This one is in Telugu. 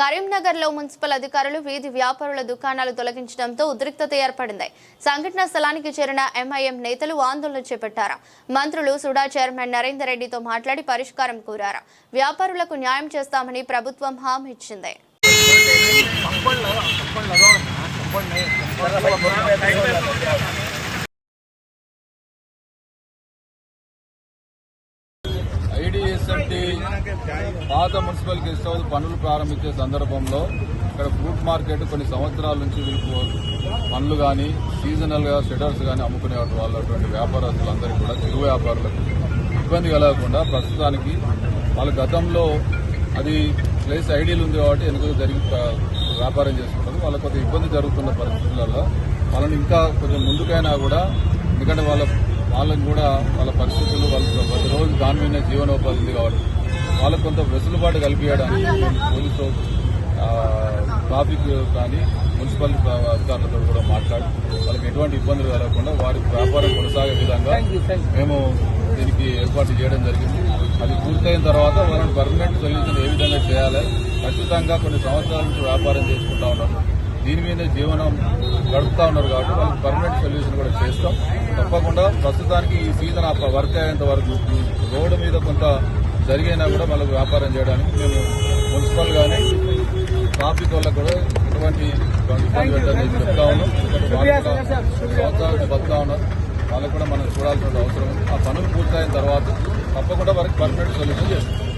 కరీంనగర్లో మున్సిపల్ అధికారులు వీధి వ్యాపారుల దుకాణాలు తొలగించడంతో ఉద్రిక్తత ఏర్పడింది. సంఘటనా స్థలానికి చేరిన ఎంఐఎం నేతలు ఆందోళన చేపట్టారు. మంత్రులు సుడా చైర్మన్ నరేందర్ రెడ్డితో మాట్లాడి పరిష్కారం కోరారు. వ్యాపారులకు న్యాయం చేస్తామని ప్రభుత్వం హామీ ఇచ్చింది. ఐడిఎస్ఎంటి పాత మున్సిపల్ గెస్ట్ హౌస్ పనులు ప్రారంభించే సందర్భంలో ఇక్కడ ఫ్రూట్ మార్కెట్ కొన్ని సంవత్సరాల నుంచి వీళ్ళకు పనులు కానీ సీజనల్గా సెటర్స్ కానీ అమ్ముకునే వాళ్ళటువంటి వ్యాపారస్తులందరికీ కూడా చిరు వ్యాపారులకు ఇబ్బంది కలగకుండా ప్రస్తుతానికి వాళ్ళ గతంలో అది ప్లేస్ ఐడియల్ ఉంది కాబట్టి ఎందుకు జరిగి వ్యాపారం చేసుకుంటారు వాళ్ళ కొంత ఇబ్బంది జరుగుతున్న పరిస్థితులలో వాళ్ళని ఇంకా కొంచెం ముందుకైనా కూడా ఎందుకంటే వాళ్ళ వాళ్ళని కూడా వాళ్ళ పరిస్థితులు వాళ్ళకి ప్రతి రోజు దాని మీద జీవనోపాధి ఉంది కాబట్టి వాళ్ళకు కొంత వెసులుబాటు కల్పించడానికి పోలీసు ట్రాఫిక్ కానీ మున్సిపల్ అధికారులతో కూడా మాట్లాడి వాళ్ళకి ఎటువంటి ఇబ్బందులు కలగకుండా వారి వ్యాపారం కొనసాగే విధంగా మేము దీనికి ఏర్పాటు చేయడం జరిగింది. అది పూర్తయిన తర్వాత వాళ్ళని పర్మనెంట్ సొల్యూషన్ ఏ విధంగా చేయాలి ఖచ్చితంగా కొన్ని సంవత్సరాల నుంచి వ్యాపారం చేసుకుంటా ఉన్నారు దీని మీద జీవనం గడుపుతా ఉన్నారు కాబట్టి వాళ్ళకి పర్మనెంట్ సొల్యూషన్ కూడా చేస్తాం. తప్పకుండా ప్రస్తుతానికి ఈ సీజన్ ఆ వర్క్ అయ్యేంత వరకు రోడ్డు మీద కొంత జరిగినా కూడా మనకు వ్యాపారం చేయడానికి మేము మున్సిపల్ కానీ ట్రాఫిక్ వల్ల కూడా ఎటువంటి ఇబ్బంది పెట్టాలని చెప్తా ఉన్నాం. ఎందుకంటే బతుకా కూడా ఉన్నారు. వాళ్ళకు కూడా మనం చూడాల్సిన అవసరం ఉంది. ఆ పనులు పూర్తయిన తర్వాత తప్పకుండా వారికి పర్మనెంట్ సొల్యూషన్ చేస్తాం.